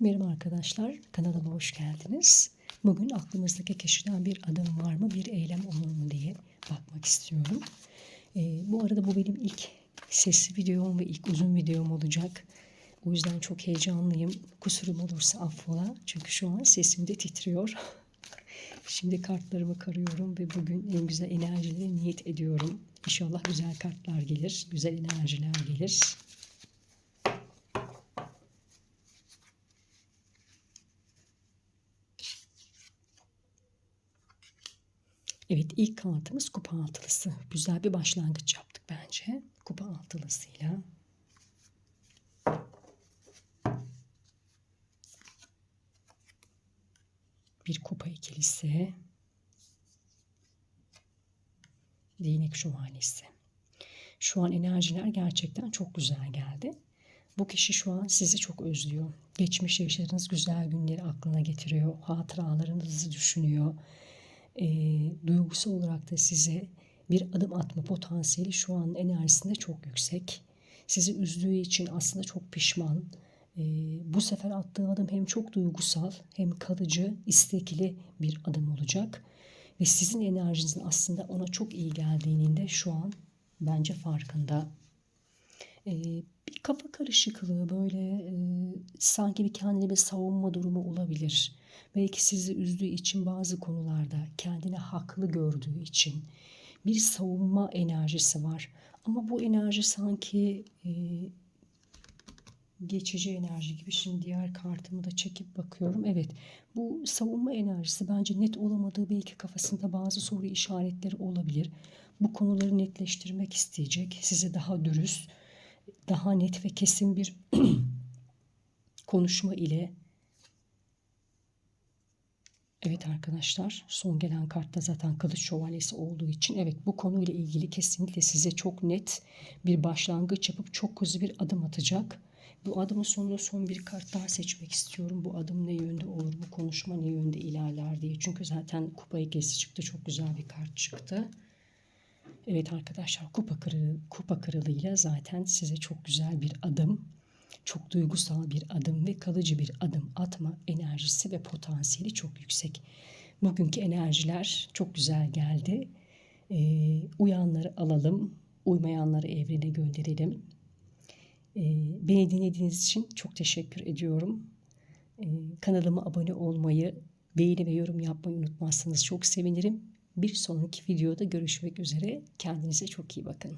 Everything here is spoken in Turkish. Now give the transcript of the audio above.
Merhaba arkadaşlar, kanalıma hoş geldiniz. Bugün aklımızdaki kişiden bir adım var mı, bir eylem olur mu diye bakmak istiyorum. Ee, bu arada bu benim ilk sesli videom ve ilk uzun videom olacak. O yüzden çok heyecanlıyım. Kusurum olursa affola. Çünkü şu an sesim de titriyor. Şimdi kartlarımı karıyorum ve bugün en güzel enerjileri niyet ediyorum. İnşallah güzel kartlar gelir, güzel enerjiler gelir. Evet ilk kartımız kupa altılısı. Güzel bir başlangıç yaptık bence. Kupa altılısıyla. Bir kupa ikilisi. Değnek şövalyesi. Şu an enerjiler gerçekten çok güzel geldi. Bu kişi şu an sizi çok özlüyor. Geçmiş yaşadığınız güzel günleri aklına getiriyor. Hatıralarınızı düşünüyor e, duygusal olarak da size bir adım atma potansiyeli şu an enerjisinde çok yüksek. Sizi üzdüğü için aslında çok pişman. E, bu sefer attığı adım hem çok duygusal hem kalıcı, istekli bir adım olacak. Ve sizin enerjinizin aslında ona çok iyi geldiğinin de şu an bence farkında. E, bir kafa karışıklığı böyle e, sanki bir kendine bir savunma durumu olabilir belki sizi üzdüğü için bazı konularda kendini haklı gördüğü için bir savunma enerjisi var. Ama bu enerji sanki e, geçici enerji gibi. Şimdi diğer kartımı da çekip bakıyorum. Evet bu savunma enerjisi bence net olamadığı belki kafasında bazı soru işaretleri olabilir. Bu konuları netleştirmek isteyecek. Size daha dürüst, daha net ve kesin bir konuşma ile Evet arkadaşlar son gelen kartta zaten kılıç şövalyesi olduğu için evet bu konuyla ilgili kesinlikle size çok net bir başlangıç yapıp çok hızlı bir adım atacak. Bu adımın sonunda son bir kart daha seçmek istiyorum. Bu adım ne yönde olur, bu konuşma ne yönde ilerler diye. Çünkü zaten kupa ikisi çıktı. Çok güzel bir kart çıktı. Evet arkadaşlar kupa kırığı, kupa kırılığıyla zaten size çok güzel bir adım çok duygusal bir adım ve kalıcı bir adım atma enerjisi ve potansiyeli çok yüksek. Bugünkü enerjiler çok güzel geldi. Ee, uyanları alalım, uymayanları evrene gönderelim. Ee, beni dinlediğiniz için çok teşekkür ediyorum. Ee, kanalıma abone olmayı, beğeni ve yorum yapmayı unutmazsanız çok sevinirim. Bir sonraki videoda görüşmek üzere. Kendinize çok iyi bakın.